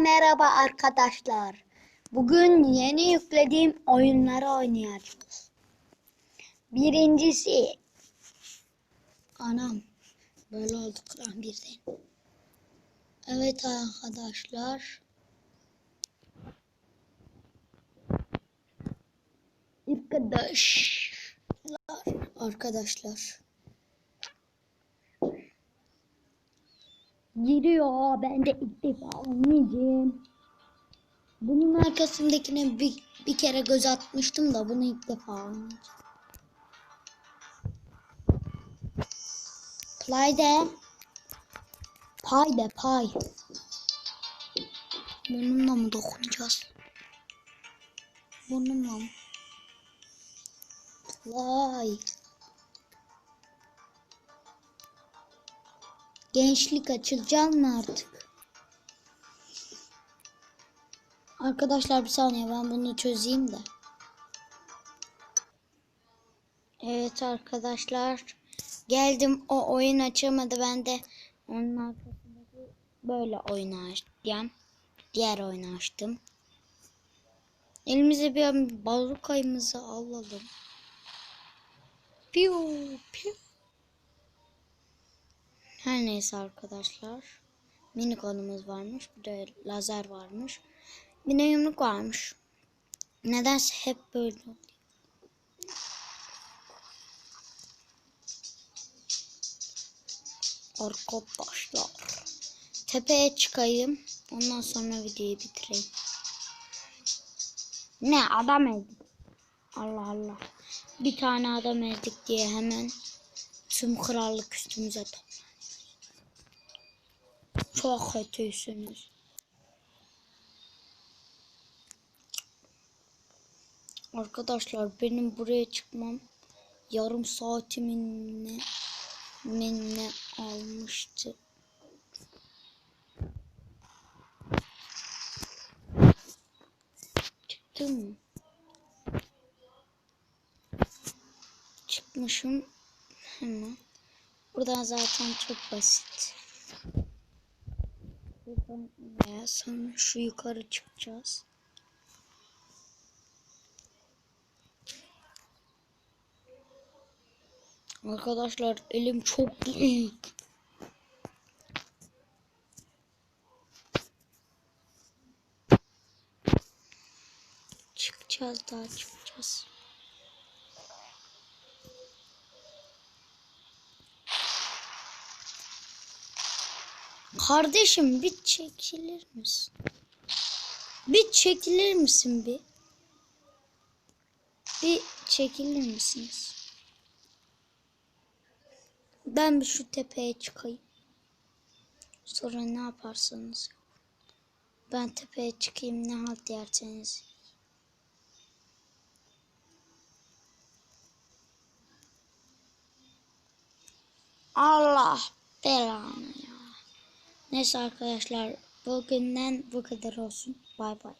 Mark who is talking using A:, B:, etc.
A: Merhaba arkadaşlar. Bugün yeni yüklediğim oyunları oynayacağız. Birincisi Anam böyle olduk lan birden. Evet arkadaşlar. Arkadaşlar. Arkadaşlar. Giriyor. Ben de ilk defa oynayacağım. Bunun arkasındakine bir, bir kere göz atmıştım da bunu ilk defa oynayacağım. Play de. Pay de pay. Bununla mı dokunacağız? Bununla mı? Vay. Gençlik açılacak mı artık? Arkadaşlar bir saniye ben bunu çözeyim de. Evet arkadaşlar. Geldim o oyun açamadı ben de onun arkasındaki böyle oyunu açacağım. Diğer oyunu açtım. Elimize bir bazukayımızı alalım. Piu piu. Her neyse arkadaşlar. Mini konumuz varmış. Bir de lazer varmış. Bir de yumruk varmış. Nedense hep böyle oluyor. Arkadaşlar. Tepeye çıkayım. Ondan sonra videoyu bitireyim. Ne adam ezdik. Allah Allah. Bir tane adam ezdik diye hemen tüm krallık üstümüze toplanıyor. Çok kötüysünüz. Arkadaşlar benim buraya çıkmam yarım saatimin ne, ne almıştı. Çıktım mı? Çıkmışım hemen. Buradan zaten çok basit. Buradan veya sonra şu yukarı çıkacağız. Arkadaşlar elim çok büyük. Çıkacağız daha çıkacağız. Kardeşim bir çekilir misin? Bir çekilir misin bir? Bir çekilir misiniz? Ben bir şu tepeye çıkayım. Sonra ne yaparsanız. Ben tepeye çıkayım ne halt yerseniz. Allah belanı. Neyse arkadaşlar bugünden bu kadar olsun. Bay bay.